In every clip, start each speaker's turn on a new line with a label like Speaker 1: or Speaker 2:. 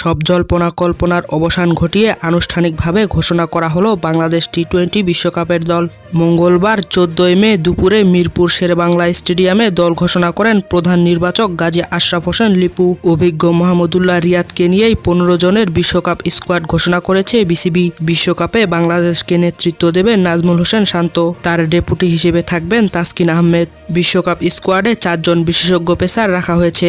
Speaker 1: সব জল্পনা কল্পনার অবসান ঘটিয়ে আনুষ্ঠানিকভাবে ঘোষণা করা হলো বাংলাদেশ টি টোয়েন্টি বিশ্বকাপের দল। মঙ্গলবার চোদ্দই মে দুপুরে মিরপুর শেরেবাংলা স্টেডিয়ামে দল ঘোষণা করেন প্রধান নির্বাচক গাজী আশরাফ হোসেন লিপু। অভিজ্ঞ মাহমুদুল্লাহ রিয়াদকে নিয়েই পনেরো জনের বিশ্বকাপ স্কোয়াড ঘোষণা করেছে বিসিবি। বিশ্বকাপে বাংলাদেশকে নেতৃত্ব দেবেন নাজমুল হোসেন শান্ত। তার ডেপুটি হিসেবে থাকবেন তাসকিন আহমেদ। বিশ্বকাপ স্কোয়াডে চারজন বিশেষজ্ঞ পেসার রাখা হয়েছে।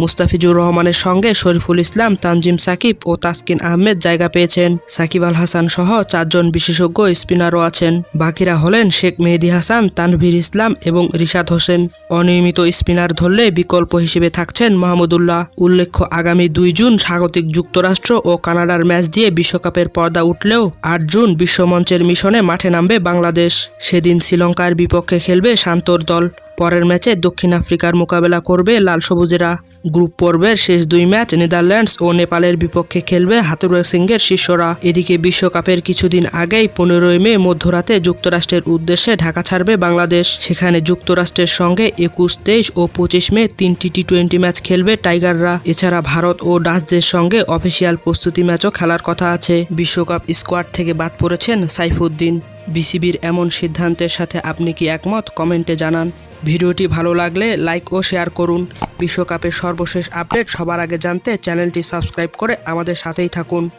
Speaker 1: মুস্তাফিজুর রহমানের সঙ্গে শরীফুল ইসলাম তানজিম সাকিব ও তাসকিন আহমেদ জায়গা পেয়েছেন। সাকিব আল হাসান সহ চারজন বিশেষজ্ঞ স্পিনারও আছেন। বাকিরা হলেন শেখ মেহেদি হাসান, তানভীর ইসলাম এবং রিশাদ হোসেন। অনিয়মিত স্পিনার ধরলে বিকল্প হিসেবে থাকছেন মাহমুদুল্লাহ উল্লেখ্য, আগামী দুই জুন স্বাগতিক যুক্তরাষ্ট্র ও কানাডার ম্যাচ দিয়ে বিশ্বকাপের পর্দা উঠলেও আট জুন বিশ্বমঞ্চের মিশনে মাঠে নামবে বাংলাদেশ। সেদিন শ্রীলঙ্কার বিপক্ষে খেলবে শান্তর দল। পরের ম্যাচে দক্ষিণ আফ্রিকার মোকাবেলা করবে লাল সবুজেরা। গ্রুপ পর্বের শেষ দুই ম্যাচ নেদারল্যান্ডস ও নেপালের বিপক্ষে খেলবে হাতুরুয়া সিংয়ের শিষ্যরা। এদিকে বিশ্বকাপের কিছুদিন আগেই পনেরোই মে মধ্যরাতে যুক্তরাষ্ট্রের উদ্দেশ্যে ঢাকা ছাড়বে বাংলাদেশ। সেখানে যুক্তরাষ্ট্রের সঙ্গে একুশ, তেইশ ও পঁচিশ মে তিনটি টি টোয়েন্টি ম্যাচ খেলবে টাইগাররা। এছাড়া ভারত ও ডাচদের সঙ্গে অফিসিয়াল প্রস্তুতি ম্যাচও খেলার কথা আছে। বিশ্বকাপ স্কোয়াড থেকে বাদ পড়েছেন সাইফুদ্দিন। বিসিবির এমন সিদ্ধান্তের সাথে আপনি কি একমত? কমেন্টে জানান। ভিডিওটি ভালো লাগলে লাইক ও শেয়ার করুন। বিশ্বকাপের সর্বশেষ আপডেট সবার আগে জানতে চ্যানেলটি সাবস্ক্রাইব করে আমাদের সাথেই থাকুন।